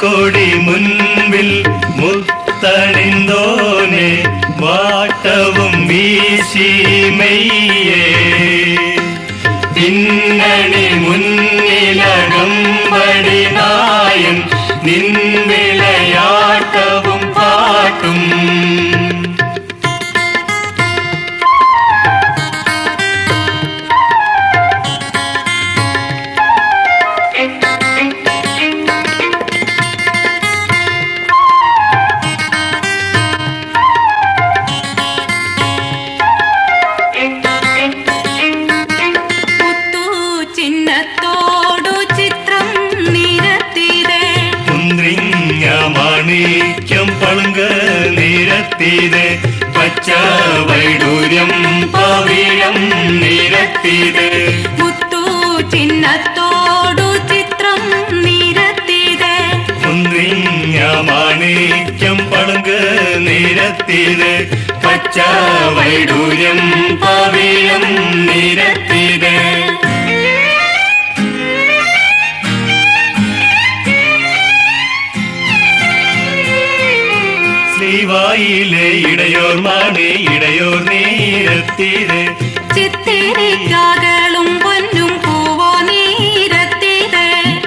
കൊടി മുൻപിൽ മുത്തണിന്തോനെ വാട്ടവും വീശി മെയ്യേ. പിന്നണി മുന്നിലകമ്പടി മാണിക്യം പളുങ്ക നിരത്തിയത് പച്ച വൈഡൂര്യം പവിഴം നിരത്തിയത് മുത്തു ചിഹ്നത്തോടു ചിത്രം നിരത്തിയത് മുന്തിരിങ്ങ മാണിക്യം പളുങ്ക നിരത്തിത് പച്ച വൈഡൂര്യം പവിഴം ശ്രീവായിലെ ഇടയോർ മാണി ഇടയോർ നീരത്തിത് ചിത്തിരിക്കാകളും പൊന്നും പൂവോ നീരത്തിരേ.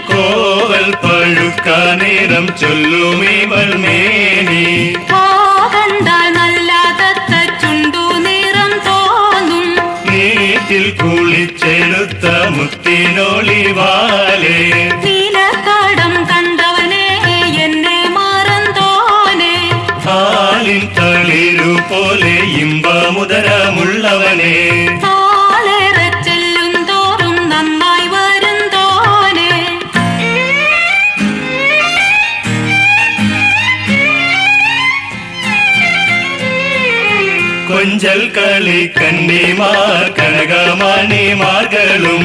കോവൽ പഴുക്കാനേരം നേരം മേനി കണ്ടാൽ നല്ല തത്ത ചുണ്ടു നിറം തോന്നും. നീറ്റിൽ കുളിച്ചെടുത്ത മുത്തിനൊളിവാലേ തളിരു പോലെ ഇമ്പമുദരമുള്ളവനെ കൊഞ്ചൽ കളി കണ്ണിമാർ കനകമാണിമാകളും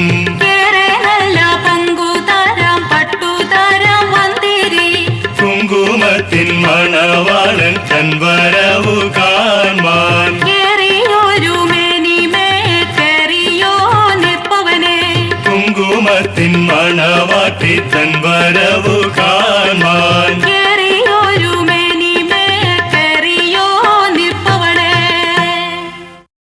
നല്ല പൊങ്കു താരം പട്ടു താരം വന്തിരി. കുങ്കുമത്തിൻ മണവാളൻ കൺവ കുങ്കുമത്തിൻ മണവാട്ടി തൻ വരവു ഏ